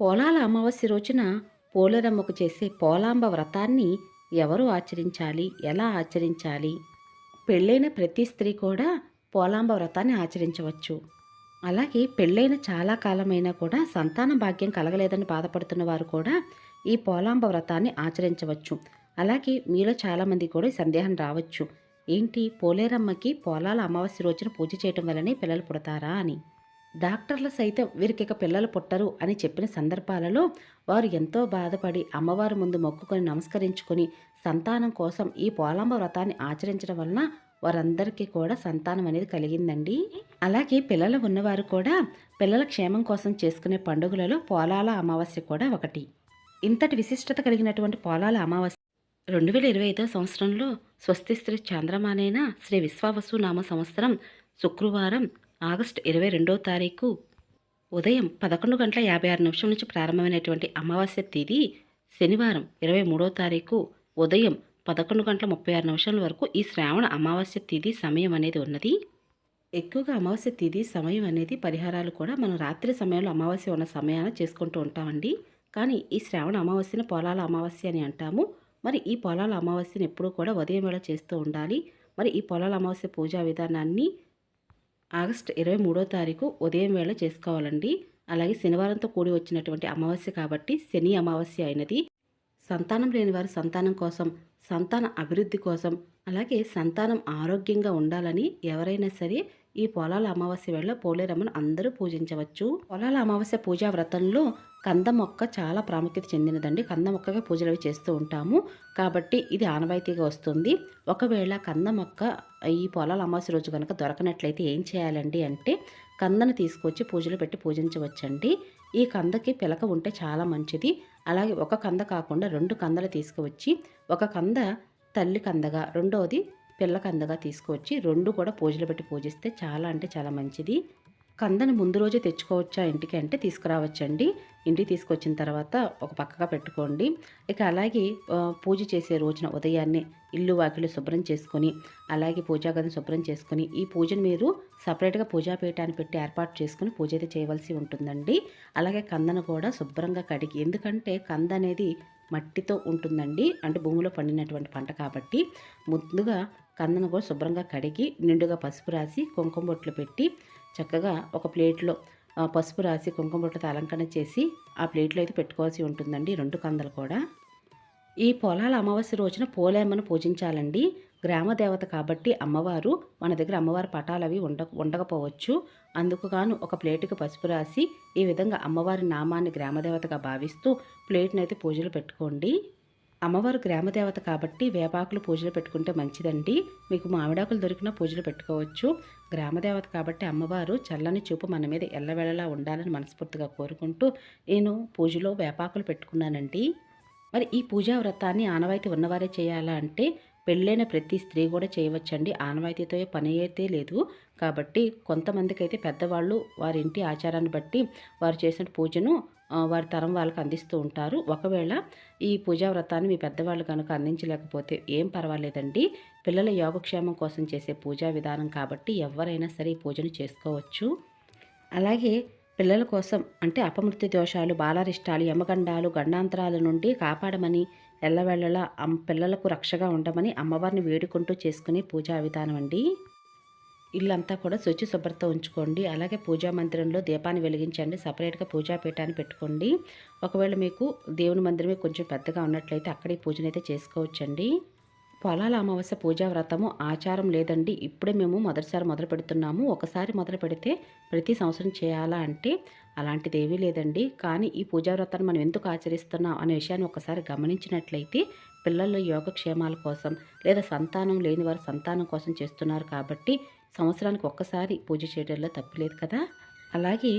పోలాల అమావాస్య రోజున పోలేరమ్మకు చేసే పోలాంబ వ్రతాన్ని ఎవరు ఆచరించాలి? ఎలా ఆచరించాలి? పెళ్ళైన ప్రతి స్త్రీ కూడా పోలాంబ వ్రతాన్ని ఆచరించవచ్చు. అలాగే పెళ్ళైన చాలా కాలమైనా కూడా సంతాన భాగ్యం కలగలేదని బాధపడుతున్న వారు కూడా ఈ పోలాంబ వ్రతాన్ని ఆచరించవచ్చు. అలాగే మీలో చాలామంది కూడా సందేహం రావచ్చు. ఏంటి? పోలేరమ్మకి పోలాల అమావాస్య రోజున పూజ చేయటం వల్లనే పిల్లలు పుడతారా అని. డాక్టర్లు సైతం వీరికి ఇక పిల్లలు పుట్టరు అని చెప్పిన సందర్భాలలో వారు ఎంతో బాధపడి అమ్మవారి ముందు మొక్కుకొని నమస్కరించుకొని సంతానం కోసం ఈ పోలాంబ వ్రతాన్ని ఆచరించడం వలన వారందరికీ కూడా సంతానం అనేది కలిగిందండి. అలాగే పిల్లలు ఉన్నవారు కూడా పిల్లల క్షేమం కోసం చేసుకునే పండుగలలో పోలాల అమావాస్య కూడా ఒకటి. ఇంతటి విశిష్టత కలిగినటువంటి పోలాల అమావాస్య రెండు వేల ఇరవై ఐదో సంవత్సరంలో స్వస్తి శ్రీ చంద్రమానైన శ్రీ విశ్వావసు నామ సంవత్సరం శుక్రవారం ఆగస్టు ఇరవై రెండవ తారీఖు ఉదయం పదకొండు గంటల యాభై ఆరు నిమిషం నుంచి ప్రారంభమైనటువంటి అమావాస్య తేదీ శనివారం ఇరవై మూడో తారీఖు ఉదయం పదకొండు గంటల ముప్పై ఆరు నిమిషాల వరకు ఈ శ్రావణ అమావాస్య తేదీ సమయం అనేది ఉన్నది. ఎక్కువగా అమావాస్య తేదీ సమయం అనేది పరిహారాలు కూడా మనం రాత్రి సమయంలో అమావాస్య ఉన్న సమయాన చేసుకుంటూ ఉంటామండి. కానీ ఈ శ్రావణ అమావాస్యను పొలాల అమావాస్య అని అంటాము. మరి ఈ పొలాల అమావాస్యను ఎప్పుడూ కూడా ఉదయం వేళ చేస్తూ ఉండాలి. మరి ఈ పొలాల అమావాస్య పూజా విధానాన్ని ఆగస్టు ఇరవై మూడో తారీఖు ఉదయం వేళ చేసుకోవాలండి. అలాగే శనివారంతో కూడి వచ్చినటువంటి అమావాస్య కాబట్టి శని అమావాస్య అయినది. సంతానం లేని వారు సంతానం కోసం సంతాన అభివృద్ధి కోసం అలాగే సంతానం ఆరోగ్యంగా ఉండాలని ఎవరైనా సరే ఈ పొలాల అమావాస్య వేళ పోలేరమ్మను అందరూ పూజించవచ్చు. పొలాల అమావాస్య పూజా వ్రతంలో కంద మొక్క చాలా ప్రాముఖ్యత చెందినదండి. కంద మొక్కగా పూజలు అవి చేస్తూ ఉంటాము. కాబట్టి ఇది ఆనవాయితీగా వస్తుంది. ఒకవేళ కంద మొక్క ఈ పొలాల అమావాస్య రోజు కనుక దొరకనట్లయితే ఏం చేయాలండి అంటే కందను తీసుకొచ్చి పూజలు పెట్టి పూజించవచ్చండి. ఈ కందకి పిలక ఉంటే చాలా మంచిది. అలాగే ఒక కంద కాకుండా రెండు కందలు తీసుకువచ్చి ఒక కంద తల్లి కందగా రెండవది పిల్ల కందగా తీసుకువచ్చి రెండు కూడా పూజలు పెట్టి పూజిస్తే చాలా అంటే చాలా మంచిది. కందని ముందు రోజే తెచ్చుకోవచ్చా ఇంటికి అంటే తీసుకురావచ్చండి. ఇంటికి తీసుకొచ్చిన తర్వాత ఒక పక్కగా పెట్టుకోండి. ఇక అలాగే పూజ చేసే రోజున ఉదయాన్నే ఇల్లు వాకిలు శుభ్రం చేసుకొని అలాగే పూజాగదిని శుభ్రం చేసుకొని ఈ పూజను మీరు సపరేట్గా పూజాపీఠాన్ని పెట్టి ఏర్పాటు చేసుకుని పూజ అయితే చేయవలసి ఉంటుందండి. అలాగే కందను కూడా శుభ్రంగా కడిగి ఎందుకంటే కంద అనేది మట్టితో ఉంటుందండి. అంటే భూమిలో పండినటువంటి పంట కాబట్టి ముందుగా కందను కూడా శుభ్రంగా కడిగి నిండుగా పసుపు రాసి కుంకుమ బొట్లు పెట్టి చక్కగా ఒక ప్లేట్లో పసుపు రాసి కుంకుమ బొట్లతో అలంకరణ చేసి ఆ ప్లేట్లో అయితే పెట్టుకోవాల్సి ఉంటుందండి రెండు కందలు కూడా. ఈ పొలాల అమావాస్య రోజున పోలేమ్మను పూజించాలండి. గ్రామదేవత కాబట్టి అమ్మవారు మన దగ్గర అమ్మవారి పటాలు అవి ఉండ ఉండకపోవచ్చు. అందుకు గాను ఒక ప్లేటుకి పసుపు రాసి ఈ విధంగా అమ్మవారి నామాన్ని గ్రామదేవతగా భావిస్తూ ప్లేట్నైతే పూజలు పెట్టుకోండి. అమ్మవారు గ్రామదేవత కాబట్టి వేపాకులు పూజలు పెట్టుకుంటే మంచిదండి. మీకు మామిడాకులు దొరికిన పూజలు పెట్టుకోవచ్చు. గ్రామదేవత కాబట్టి అమ్మవారు చల్లని చూపు మన మీద ఎల్లవేళలా ఉండాలని మనస్ఫూర్తిగా కోరుకుంటూ నేను పూజలో వేపాకులు పెట్టుకున్నానండి. మరి ఈ పూజా వ్రతాన్ని ఆనవాయితీ ఉన్నవారే చేయాలా అంటే పెళ్ళైన ప్రతి స్త్రీ కూడా చేయవచ్చండి. ఆనవాయితీతో పని అయితే లేదు. కాబట్టి కొంతమందికి అయితే పెద్దవాళ్ళు వారి ఇంటి ఆచారాన్ని బట్టి వారు చేసిన పూజను వారి తరం వాళ్ళకి అందిస్తూ ఉంటారు. ఒకవేళ ఈ పూజా వ్రతాన్ని మీ పెద్దవాళ్ళు కనుక అందించలేకపోతే ఏం పర్వాలేదండి. పిల్లల యోగక్షేమం కోసం చేసే పూజా విధానం కాబట్టి ఎవరైనా సరే ఈ పూజను చేసుకోవచ్చు. అలాగే పిల్లల కోసం అంటే అపమృత్యు దోషాలు బాలారిష్టాలు యమగండాలు గండాంతరాల నుండి కాపాడమని ఎల్లవేళలా పిల్లలకు రక్షగా ఉండమని అమ్మవారిని వేడుకుంటూ చేసుకునే పూజా విధానం అండి. ఇల్లంతా కూడా శుచి శుభ్రత ఉంచుకోండి. అలాగే పూజా మందిరంలో దీపాన్ని వెలిగించండి. సపరేట్గా పూజా పీఠాన్ని పెట్టుకోండి. ఒకవేళ మీకు దేవుని మందిరమే కొంచెం పెద్దగా ఉన్నట్లయితే అక్కడే పూజనైతే చేసుకోవచ్చండి. పొలాల అమావాస్య పూజా వ్రతము ఆచారం లేదండి. ఇప్పుడే మేము మొదటిసారి మొదలు పెడుతున్నాము. ఒకసారి మొదలు పెడితే ప్రతి సంవత్సరం చేయాలా అంటే అలాంటిది ఏమీ లేదండి. కానీ ఈ పూజా వ్రతాన్ని మనం ఎందుకు ఆచరిస్తున్నాం అనే విషయాన్ని ఒకసారి గమనించినట్లయితే పిల్లల యోగక్షేమాల కోసం లేదా సంతానం లేని వారు సంతానం కోసం చేస్తున్నారు కాబట్టి సంవత్సరానికి ఒక్కసారి పూజ చేయడంలో తప్పులేదు కదా? అలాగే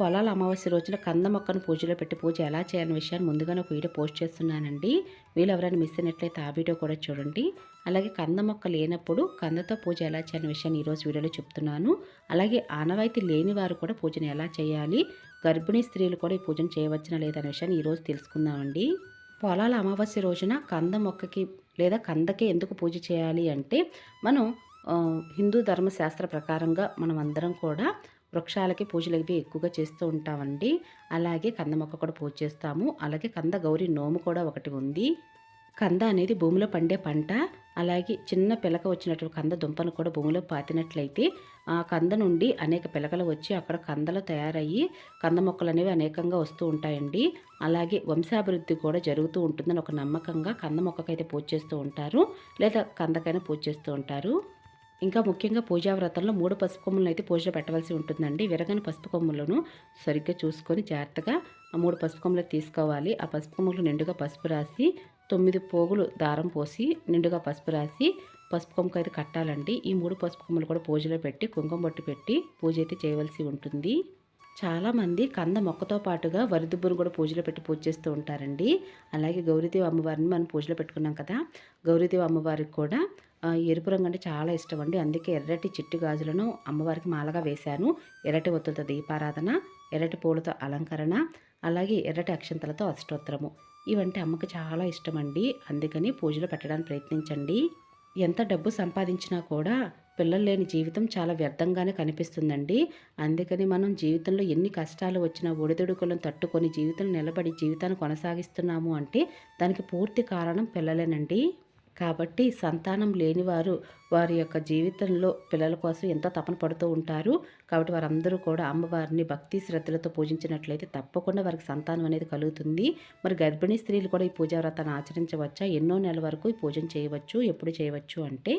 పొలాల అమావాస్య రోజున కంద మొక్కను పూజలో పెట్టి పూజ ఎలా చేయాలనే విషయాన్ని ముందుగానే ఒక వీడియో పోస్ట్ చేస్తున్నానండి. వీళ్ళు ఎవరైనా మిస్ అయినట్లయితే ఆ వీడియో కూడా చూడండి. అలాగే కంద మొక్క లేనప్పుడు కందతో పూజ ఎలా చేయాలనే విషయాన్ని ఈరోజు వీడియోలో చెప్తున్నాను. అలాగే ఆనవాయితీ లేని వారు కూడా పూజను ఎలా చేయాలి? గర్భిణీ స్త్రీలు కూడా ఈ పూజను చేయవచ్చునా లేదా అనే విషయాన్ని ఈరోజు తెలుసుకుందామండి. పొలాల అమావాస్య రోజున కంద మొక్కకి లేదా కందకి ఎందుకు పూజ చేయాలి అంటే మనం హిందూ ధర్మశాస్త్ర ప్రకారంగా మనం అందరం కూడా వృక్షాలకి పూజలు ఇవి ఎక్కువగా చేస్తూ ఉంటామండి. అలాగే కంద మొక్క కూడా పూజ చేస్తాము. అలాగే కంద గౌరి నోము కూడా ఒకటి ఉంది. కంద అనేది భూమిలో పండే పంట. అలాగే చిన్న పిలక వచ్చినటువంటి కంద దుంపను కూడా భూమిలో పాతినట్లయితే ఆ కంద నుండి అనేక పిలకలు వచ్చి అక్కడ కందలు తయారయ్యి కంద మొక్కలు అనేవి అనేకంగా వస్తూ ఉంటాయండి. అలాగే వంశాభివృద్ధి కూడా జరుగుతూ ఉంటుందని ఒక నమ్మకంగా కంద మొక్కకైతే పూజ చేస్తూ ఉంటారు. లేదా కందకైనా పూజ చేస్తూ ఉంటారు. ఇంకా ముఖ్యంగా పూజా వ్రతంలో మూడు పసుపు కొమ్ములను అయితే పూజ పెట్టవలసి ఉంటుందండి. విరగని పసుపు కొమ్ములను సరిగ్గా చూసుకొని జాగ్రత్తగా ఆ మూడు పసుపు కొమ్ములు తీసుకోవాలి. ఆ పసుపు కొమ్ములు నిండుగా పసుపు రాసి తొమ్మిది పోగులు దారం పోసి నిండుగా పసుపు రాసి పసుపు కొమ్మకు అయితే కట్టాలండి. ఈ మూడు పసుపు కొమ్మలు కూడా పూజలో పెట్టి కుంకుమ బొట్టు పెట్టి పూజ అయితే చేయవలసి ఉంటుంది. చాలామంది కంద మొక్కతో పాటుగా వరిదుబ్బును కూడా పూజలో పెట్టి పూజ చేస్తూ ఉంటారండి. అలాగే గౌరీదేవి అమ్మవారిని మనం పూజలో పెట్టుకున్నాం కదా గౌరీదేవి అమ్మవారికి కూడా ఎరుపు రంగు అంటే చాలా ఇష్టం అండి. అందుకే ఎర్రటి చిట్టు గాజులను అమ్మవారికి మాలగా వేశాను. ఎర్రటి ఒత్తులతో దీపారాధన ఎర్రటి పూలతో అలంకరణ అలాగే ఎర్రటి అక్షంతలతో అష్టోత్తరము. ఇవంటే అమ్మకి చాలా ఇష్టం అండి. అందుకని పూజలో పెట్టడానికి ప్రయత్నించండి. ఎంత డబ్బు సంపాదించినా కూడా పిల్లలు లేని జీవితం చాలా వ్యర్థంగానే కనిపిస్తుందండి. అందుకని మనం జీవితంలో ఎన్ని కష్టాలు వచ్చినా ఒడిదుడుకులను తట్టుకొని జీవితం నిలబడి జీవితాన్ని కొనసాగిస్తున్నాము అంటే దానికి పూర్తి కారణం పిల్లలేనండి. కాబట్టి సంతానం లేనివారు వారి యొక్క జీవితంలో పిల్లల కోసం ఎంతో తపన పడుతూ ఉంటారు? కాబట్టి వారందరూ కూడా అమ్మవారిని భక్తి శ్రద్ధలతో పూజించినట్లయితే తప్పకుండా వారికి సంతానం అనేది కలుగుతుంది. మరి గర్భిణీ స్త్రీలు కూడా ఈ పూజా వ్రతాన్ని ఆచరించవచ్చా? ఎన్నో నెలల వరకు ఈ పూజను చేయవచ్చు ఎప్పుడు చేయవచ్చు అంటే?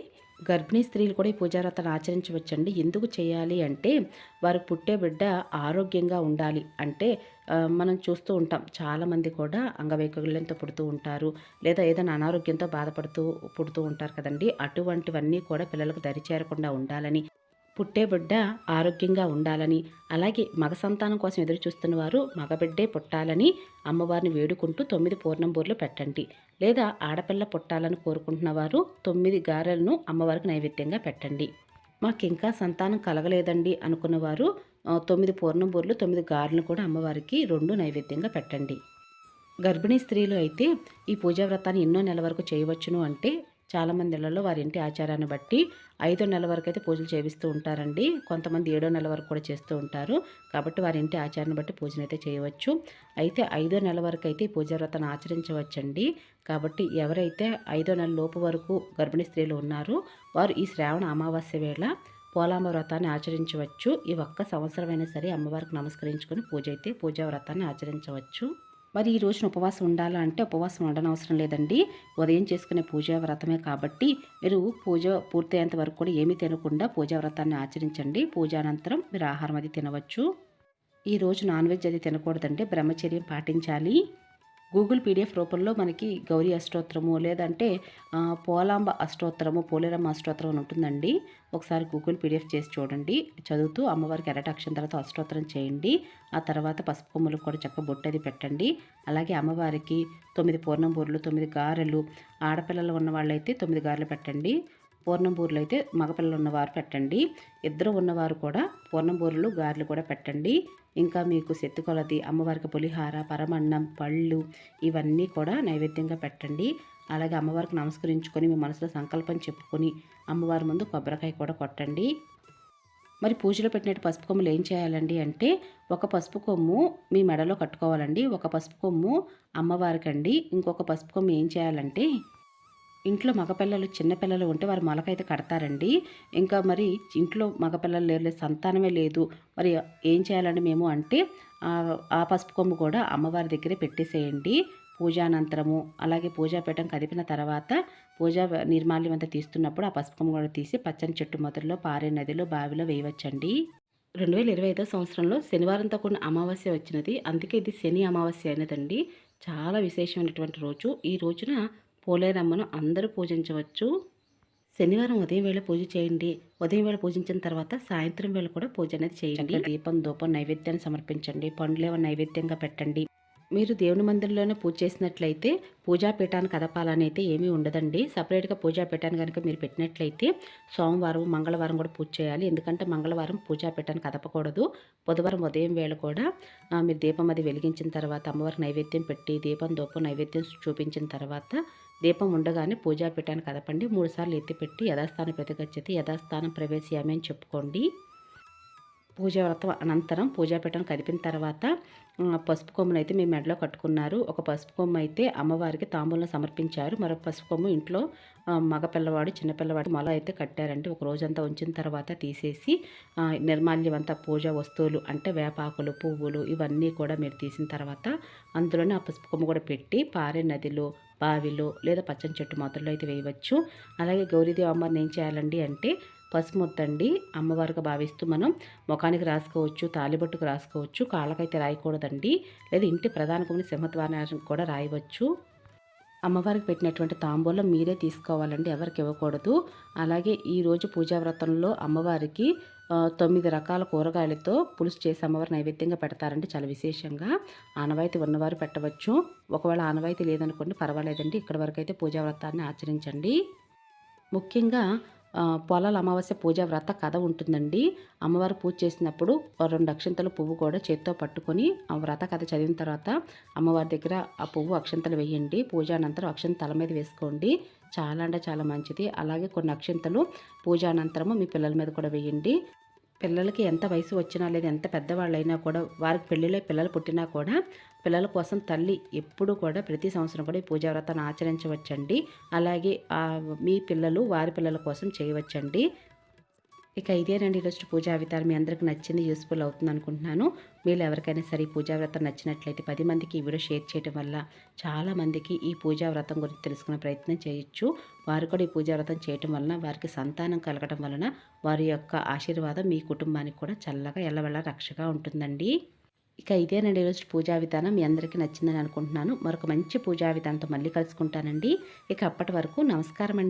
గర్భిణీ స్త్రీలు కూడా ఈ పూజా వ్రతాన్ని ఆచరించవచ్చండి. ఎందుకు చేయాలి అంటే వారు పుట్టే బిడ్డ ఆరోగ్యంగా ఉండాలి అంటే మనం చూస్తూ ఉంటాం. చాలామంది కూడా అంగవైకల్యంతో పుడుతూ ఉంటారు లేదా ఏదైనా అనారోగ్యంతో బాధపడుతూ పుడుతూ ఉంటారు కదండి. అటువంటివన్నీ కూడా పిల్లలకు దరిచేరకుండా ఉండాలని పుట్టే బిడ్డ ఆరోగ్యంగా ఉండాలని అలాగే మగ సంతానం కోసం ఎదురు చూస్తున్న వారు మగబిడ్డే పుట్టాలని అమ్మవారిని వేడుకుంటూ తొమ్మిది పూర్ణంబూర్లు పెట్టండి. లేదా ఆడపిల్ల పుట్టాలని కోరుకుంటున్న వారు తొమ్మిది గారెలను అమ్మవారికి నైవేద్యంగా పెట్టండి. మాకు ఇంకా సంతానం కలగలేదండి అనుకున్నవారు ఆ, తొమ్మిది పూర్ణంబూర్లు తొమ్మిది గారెలను కూడా అమ్మవారికి రెండు నైవేద్యంగా పెట్టండి. గర్భిణీ స్త్రీలు అయితే ఈ పూజా వ్రతాన్ని ఎన్నో నెల వరకు చేయవచ్చును అంటే చాలామంది ఇళ్ళలో వారి ఇంటి ఆచారాన్ని బట్టి ఐదో నెల వరకు అయితే పూజలు చేపిస్తూ ఉంటారండి. కొంతమంది ఏడో నెల వరకు కూడా చేస్తూ ఉంటారు. కాబట్టి వారి ఇంటి ఆచారాన్ని బట్టి పూజను అయితే చేయవచ్చు. అయితే ఐదో నెల వరకు అయితే ఈ పూజా వ్రతాన్ని ఆచరించవచ్చండి. కాబట్టి ఎవరైతే ఐదో నెల లోపు వరకు గర్భిణీ స్త్రీలు ఉన్నారో వారు ఈ శ్రావణ అమావాస్య వేళ పోలాంబ వ్రతాన్ని ఆచరించవచ్చు. ఈ ఒక్క సంవత్సరమైనా సరే అమ్మవారికి నమస్కరించుకొని పూజ అయితే పూజా వ్రతాన్ని ఆచరించవచ్చు. మరి ఈ రోజున ఉపవాసం ఉండాలా అంటే ఉపవాసం ఉండనవసరం లేదండి. ఉదయం చేసుకునే పూజా వ్రతమే కాబట్టి మీరు పూజ పూర్తయ్యేంత వరకు కూడా ఏమీ తినకుండా పూజా వ్రతాన్ని ఆచరించండి. పూజ అనంతరం మీరు ఆహారం అది తినవచ్చు. ఈ రోజు నాన్ వెజ్ అది తినకూడదండి బ్రహ్మచర్యం పాటించాలి. గూగుల్ పీడిఎఫ్ రూపంలో మనకి గౌరీ అష్టోత్తరము లేదంటే పోలాంబ అష్టోత్తరము పోలేరమ్మ అష్టోత్తరం అని ఉంటుందండి. ఒకసారి గూగుల్ పీడిఎఫ్ చేసి చూడండి. చదువుతూ అమ్మవారికి ఎర్రటి తర్వాత అష్టోత్తరం చేయండి. ఆ తర్వాత పసుపు కొమ్ములకు కూడా చక్క బొట్టది పెట్టండి. అలాగే అమ్మవారికి తొమ్మిది పూర్ణం బూరెలు తొమ్మిది గారెలు ఆడపిల్లలు ఉన్న వాళ్ళైతే తొమ్మిది గారెలు పెట్టండి. పూర్ణం బూరెలు అయితే మగపిల్లలు ఉన్నవారు పెట్టండి. ఇద్దరు ఉన్నవారు కూడా పూర్ణంబూరులు గారెలు కూడా పెట్టండి. ఇంకా మీకు సెత్తుకొలది అమ్మవారికి పులిహార పరమన్నం పళ్ళు ఇవన్నీ కూడా నైవేద్యంగా పెట్టండి. అలాగే అమ్మవారికి నమస్కరించుకొని మీ మనసులో సంకల్పం చెప్పుకొని అమ్మవారి ముందు కొబ్బరికాయ కూడా కొట్టండి. మరి పూజలో పెట్టినట్టు పసుపు కొమ్ములు ఏం చేయాలండి అంటే ఒక పసుపు కొమ్ము మీ మెడలో కట్టుకోవాలండి. ఒక పసుపు కొమ్ము అమ్మవారికండి. ఇంకొక పసుపు కొమ్ము ఏం చేయాలంటే ఇంట్లో మగపిల్లలు చిన్నపిల్లలు ఉంటే వారు మొలకైతే కడతారండి. ఇంకా మరి ఇంట్లో మగపిల్లలు లేరు లేదు, సంతానమే లేదు. మరి ఏం చేయాలండి మేము అంటే ఆ- పసుపు కొమ్ము కూడా అమ్మవారి దగ్గరే పెట్టేసేయండి. పూజానంతరము అలాగే పూజాపీఠం కదిపిన తర్వాత పూజా నిర్మాల్యం అంతా తీస్తున్నప్పుడు ఆ పసుపు కొమ్ము కూడా తీసి పచ్చని చెట్టు మొదల్లో పారే నదిలో బావిలో వేయవచ్చండి. రెండు వేల ఇరవై ఐదో సంవత్సరంలో శనివారంతో కూడిన అమావాస్య వచ్చినది. అందుకే ఇది శని అమావాస్య అయినదండి. చాలా విశేషమైనటువంటి రోజు. ఈ రోజున పోలేరమ్మను అందరూ పూజించవచ్చు. శనివారం ఉదయం వేళ పూజ చేయండి. ఉదయం వేళ పూజించిన తర్వాత సాయంత్రం వేళ కూడా పూజ అనేది చేయండి. దీపం ధూపం నైవేద్యాన్ని సమర్పించండి. పండ్లేవ నైవేద్యంగా పెట్టండి. మీరు దేవుని మందిరంలోనే పూజ చేసినట్లయితే పూజాపీఠాన్ని కదపాలని అయితే ఏమీ ఉండదండి. సపరేట్గా పూజాపీఠాన్ని కనుక మీరు పెట్టినట్లయితే సోమవారం మంగళవారం కూడా పూజ చేయాలి. ఎందుకంటే మంగళవారం పూజాపీఠాన్ని కదపకూడదు. బుధవారం ఉదయం వేళ కూడా మీరు దీపం అది వెలిగించిన తర్వాత అమ్మవారికి నైవేద్యం పెట్టి దీపం దూపం నైవేద్యం చూపించిన తర్వాత దీపం ఉండగానే పూజాపీఠాన్ని కదపండి. మూడుసార్లు ఎత్తిపెట్టి యథాస్థానం ప్రతిగచ్చతి యథాస్థానం ప్రవేశయామి అని చెప్పుకోండి. పూజా వ్రతం అనంతరం పూజాపీఠం కదిపిన తర్వాత పసుపు కొమ్మును అయితే మీ మెడలో కట్టుకున్నారు. ఒక పసుపు కొమ్ము అయితే అమ్మవారికి తాంబూలం సమర్పించారు. మరొక పసుపు కొమ్ము ఇంట్లో మగ పిల్లవాడు చిన్నపిల్లవాడు మొల అయితే కట్టారండి. ఒక రోజంతా ఉంచిన తర్వాత తీసేసి నిర్మాల్యమంతా పూజా వస్తువులు అంటే వేపాకులు పువ్వులు ఇవన్నీ కూడా మీరు తీసిన తర్వాత అందులోనే ఆ పసుపు కొమ్ము కూడా పెట్టి పారే నదిలో బావిలో లేదా పచ్చని చెట్టు మొదల్లో అయితే వేయవచ్చు. అలాగే గౌరీదేవి అమ్మవారిని ఏం చేయాలండి అంటే పసుపు ముద్దండి అమ్మవారిగా భావిస్తూ మనం ముఖానికి రాసుకోవచ్చు తాలిబొట్టుకు రాసుకోవచ్చు కాళ్ళకైతే రాయకూడదండి. లేదా ఇంటి ప్రధాన కుమిని సింహద్వారానికి కూడా రాయవచ్చు. అమ్మవారికి పెట్టినటువంటి తాంబూలం మీరే తీసుకోవాలండి ఎవరికి ఇవ్వకూడదు. అలాగే ఈరోజు పూజా వ్రతంలో అమ్మవారికి తొమ్మిది రకాల కూరగాయలతో పులుసు చేసి అమ్మవారి నైవేద్యంగా పెడతారండి. చాలా విశేషంగా. ఆనవాయితీ ఉన్నవారు పెట్టవచ్చు. ఒకవేళ ఆనవాయితీ లేదనుకోండి పర్వాలేదండి. ఇక్కడి వరకు అయితే పూజా వ్రతాన్ని ఆచరించండి. ముఖ్యంగా పొలాల అమావాస్య పూజా వ్రత కథ ఉంటుందండి. అమ్మవారు పూజ చేసినప్పుడు రెండు అక్షంతలు పువ్వు కూడా చేత్తో పట్టుకొని ఆ వ్రత కథ చదివిన తర్వాత అమ్మవారి దగ్గర ఆ పువ్వు అక్షంతలు వేయండి. పూజ అనంతరం అక్షంత తల మీద వేసుకోండి. చాలా అంటే చాలా మంచిది. అలాగే కొన్ని అక్షింతలు పూజ అనంతరము మీ పిల్లల మీద కూడా వేయండి. పిల్లలకి ఎంత వయసు వచ్చినా లేదా ఎంత పెద్దవాళ్ళైనా కూడా వారికి పెళ్ళిలో పిల్లలు పుట్టినా కూడా పిల్లల కోసం తల్లి ఎప్పుడు కూడా ప్రతి సంవత్సరం కూడా ఈ పూజా వ్రతాన్ని ఆచరించవచ్చండి. అలాగే మీ పిల్లలు వారి పిల్లల కోసం చేయవచ్చండి. ఇక ఇదేనండి ఈరోజు పూజా విధానం. మీ అందరికి నచ్చింది యూస్ఫుల్ అవుతుంది అనుకుంటున్నాను మీరు ఎవరికైనా సరే ఈ పూజా వ్రతం నచ్చినట్లయితే పది మందికి ఈ వీడియో షేర్ చేయడం వల్ల చాలా మందికి ఈ పూజా వ్రతం గురించి తెలుసుకునే ప్రయత్నం చేయొచ్చు. వారు కూడా ఈ పూజా వ్రతం చేయటం వలన వారికి సంతానం కలగడం వలన వారి యొక్క ఆశీర్వాదం మీ కుటుంబానికి కూడా చల్లగా ఎల్లవెల్ల రక్షగా ఉంటుందండి. ఇక ఇదేనండి ఈరోజు పూజా విధానం. మీ అందరికీ నచ్చిందని అనుకుంటున్నాను. మరొక మంచి పూజా విధానంతో మళ్ళీ కలుసుకుంటానండి. ఇక అప్పటి వరకు నమస్కారం అండి